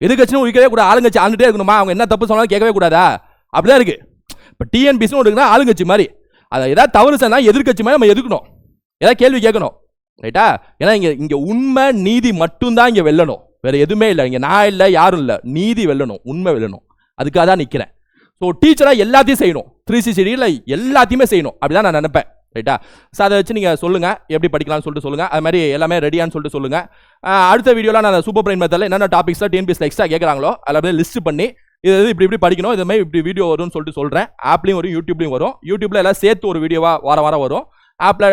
எதிர்கட்சின்னு இருக்கவே கூட ஆளுங்கட்சி ஆண்டுட்டே இருக்கணுமா? அவங்க என்ன தப்பு சொன்னாலும் கேட்கவே கூடாதா? அப்படிதான் இருக்குது இப்போ டிஎன்பிசி ஒன்று ஆளுங்கட்சி மாதிரி. அதை ஏதாவது தவறு சொன்னால் எதிர்கட்சி மாதிரி நம்ம எதிர்க்கணும். ஏதாவது கேள்வி கேட்கணும். ரைட்டா ஏன்னா இங்கே இங்கே உண்மை நீதி மட்டும்தான் இங்கே வெல்லணும். வேற எதுவுமே இல்லை. இங்கே நான் இல்லை யாரும் இல்லை. நீதி வெல்லணும் உண்மை வெல்லணும். அதுக்காக தான் நிற்கிறேன் ஸோ டீச்சராக எல்லாத்தையும் செய்யணும். த்ரீ சிசிடியில் எல்லாத்தையுமே செய்யணும். அப்படிதான் நான் நினைப்பேன். ரைட்டா ஸோ அதை வச்சு நீங்கள் சொல்லுங்கள் எப்படி படிக்கலாம்னு சொல்லிட்டு சொல்லுங்கள் அது மாதிரி எல்லாமே ரெடியான்னு சொல்லிட்டு சொல்லுங்கள் அடுத்த வீடியோவில் நான் சூப்பர் பிரைன் மெத்தடில் என்னென்ன டாபிக்ஸில் டிஎன்பிஎஸ்ல எக்ஸ்ட்ரா கேட்குறாங்களோ அதில் அப்படியே லிஸ்ட் பண்ணி இது இப்படி இப்படி படிக்கணும். இது மாதிரி இப்படி வீடியோ வரும்னு சொல்லிட்டு சொல்கிறேன் ஆப்லையும் வரும் யூடியூப்லையும் வரும். யூடியூப்பில் எல்லாம் சேர்த்து ஒரு வீடியோவாக வாரம் வாரம். வரும் ஆப்பில்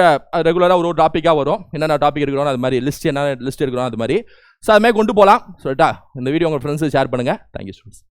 ரெகுலராக ஒரு ஒரு டாப்பிக்காக வரும். என்னென்ன டாபிக் இருக்கிறோம் அது மாதிரி லிஸ்ட் என்ன லிஸ்ட் இருக்கிறோம் அது மாதிரி. ஸோ அது மாதிரி கொண்டு போகலாம் சொல்லிட்டா. இந்த வீடியோ உங்கள் ஃப்ரெண்ட்ஸுக்கு ஷேர் பண்ணுங்கள் தேங்க்யூ ஸ்டூடெண்ட்ஸ்